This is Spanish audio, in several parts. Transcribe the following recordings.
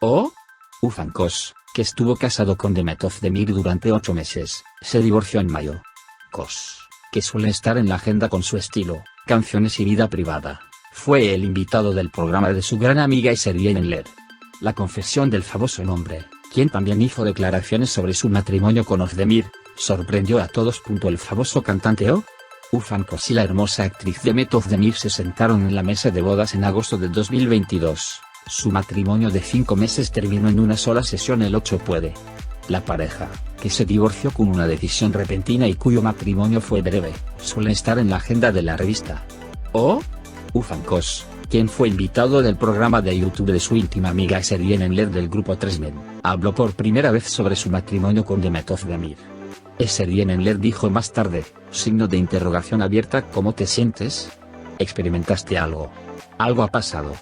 ¿Oh? Ufancos, que estuvo casado con Demetov Demir durante ocho meses, se divorció en mayo. Kos, que suele estar en la agenda con su estilo, canciones y vida privada, fue el invitado del programa de su gran amiga Iserien Enler. La confesión del famoso nombre, quien también hizo declaraciones sobre su matrimonio con Ozdemir, sorprendió a todos. El famoso cantante O. Ufankos y la hermosa actriz Demet Ozdemir se sentaron en la mesa de bodas en agosto de 2022. Su matrimonio de cinco meses terminó en una sola sesión el 8 puede. La pareja, que se divorció con una decisión repentina y cuyo matrimonio fue breve, suele estar en la agenda de la revista. O. Ufankos, quien fue invitado del programa de YouTube de su íntima amiga Serien Enler del grupo 3 Men, habló por primera vez sobre su matrimonio con Demetov Demir. Serien Enler dijo más tarde, signo de interrogación abierta ¿Cómo te sientes? ¿Experimentaste algo? Algo ha pasado.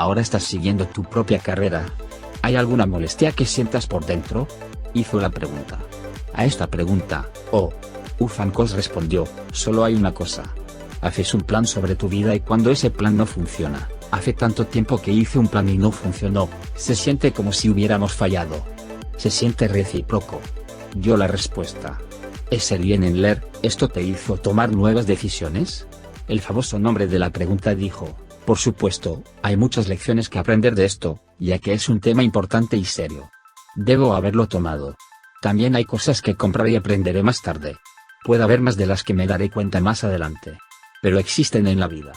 Ahora estás siguiendo tu propia carrera. ¿Hay alguna molestia que sientas por dentro? Hizo la pregunta. A esta pregunta, oh, Ufankos respondió, solo hay una cosa. Haces un plan sobre tu vida y cuando ese plan no funciona, hace tanto tiempo que hice un plan y no funcionó, se siente como si hubiéramos fallado. Se siente recíproco. Yo la respuesta. ¿Es el bien en leer, esto te hizo tomar nuevas decisiones? El famoso nombre de la pregunta dijo, por supuesto, hay muchas lecciones que aprender de esto, ya que es un tema importante y serio. Debo haberlo tomado. También hay cosas que comprar y aprenderé más tarde. Puede haber más de las que me daré cuenta más adelante. Pero existen en la vida.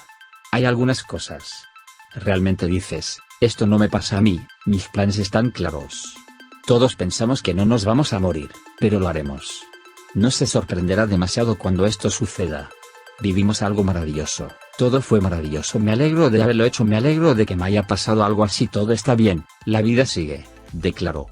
Hay algunas cosas. Realmente dices, esto no me pasa a mí, mis planes están claros. Todos pensamos que no nos vamos a morir, pero lo haremos. No se sorprenderá demasiado cuando esto suceda. Vivimos algo maravilloso, todo fue maravilloso, me alegro de haberlo hecho, me alegro de que me haya pasado algo así, todo está bien, la vida sigue, declaró.